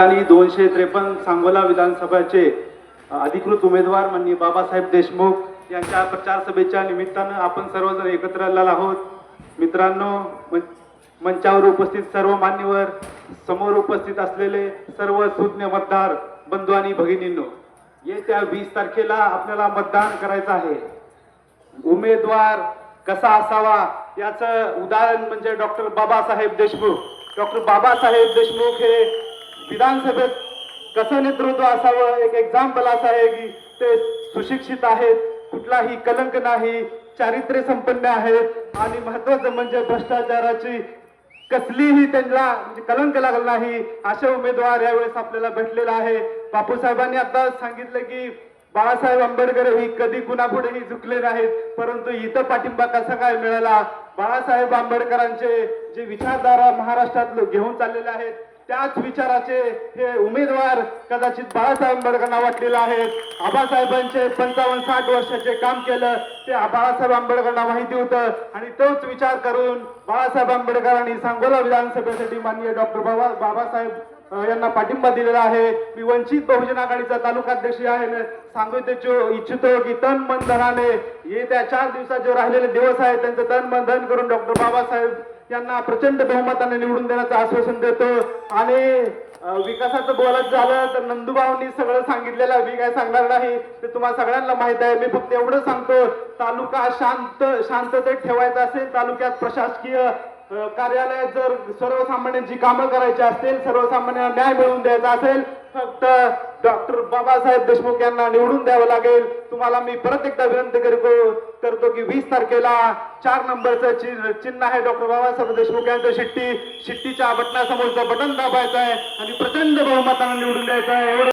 ठिकाणी दोनशे त्रेपन्न सांगोला विधानसभेचे अधिकृत उमेदवार माननीय बाबासाहेब देशमुख यांच्या प्रचार सभेच्या निमित्तानं आपण सर्वजण एकत्र आलेला आहोत. मित्रांनो मंचावर उपस्थित सर्व मान्यवर समोर उपस्थित असलेले सर्व सुज्ञ मतदार बंधू आणि भगिनींनो येत्या वीस तारखेला आपल्याला मतदान करायचं आहे. उमेदवार कसा असावा याचं उदाहरण म्हणजे डॉक्टर बाबासाहेब देशमुख. डॉक्टर बाबासाहेब देशमुख हे विधानसभेत कसं नेतृत्व असावं? एक एक्झाम्पल असं आहे की ते सुशिक्षित आहेत कुठलाही कलंक नाही चारित्र्य संपन्न आहेत. आणि महत्वाचं म्हणजे भ्रष्टाचाराची कसलीही त्यांना म्हणजे कलंक लागला नाही असे उमेदवार यावेळेस आपल्याला भेटलेला आहे. बापूसाहेबांनी आता सांगितलं की बाळासाहेब आंबेडकर ही कधी कुणापुढेही झुकले नाहीत परंतु इथं पाठिंबा कसा काय मिळाला? बाळासाहेब आंबेडकरांचे जे विचारधारा महाराष्ट्रात घेऊन चाललेले आहेत त्याच विचाराचे हे उमेदवार कदाचित बाळासाहेब आंबेडकरांना वाटलेले आहेत आबासाहेबांचे पंचावन्न साठ वर्षाचे काम केलं. ते बाळासाहेब आंबेडकरांना माहिती होतं. आणि तोच विचार करून बाळासाहेब आंबेडकरांनी सांगोला विधानसभेसाठी माननीय डॉक्टर बाबा बाबासाहेब यांना पाठिंबा दिलेला आहे. मी वंचित बहुजन आघाडीचा तालुकाध्यक्ष आहे. सांगू इच्छितो इच्छितो की तन मन धनाने येत्या चार दिवसात जे राहिलेले दिवस आहेत त्यांचं तन मन धन करून डॉक्टर बाबासाहेब त्यांना प्रचंड बहुमताने निवडून देण्याचं आश्वासन देतो. आणि विकासाचं बोलायचं झालं तर नंदुबावनी सगळं सांगितलेलं मी काय सांगणार नाही. ते तुम्हाला सगळ्यांना माहीत आहे. मी फक्त एवढं सांगतो तालुका शांत शांततेत ठेवायचा असेल तालुक्यात प्रशासकीय कार्यालयात जर सर्वसामान्यांची कामं करायची असतील सर्वसामान्यांना न्याय मिळवून द्यायचा असेल फक्त डॉक्टर बाबासाहेब देशमुख यांना निवडून द्यावं लागेल. तुम्हाला मी परत एकदा विनंती करतो करतो की वीस तारखेला चार नंबरचं चिन्ह चिन्ह आहे डॉक्टर बाबासाहेब देशमुख यांचं शिट्टी. शिट्टीच्या बटनासमोरचं बटन दाबायचं आहे आणि प्रचंड बहुमतानं निवडून द्यायचं आहे. एवढं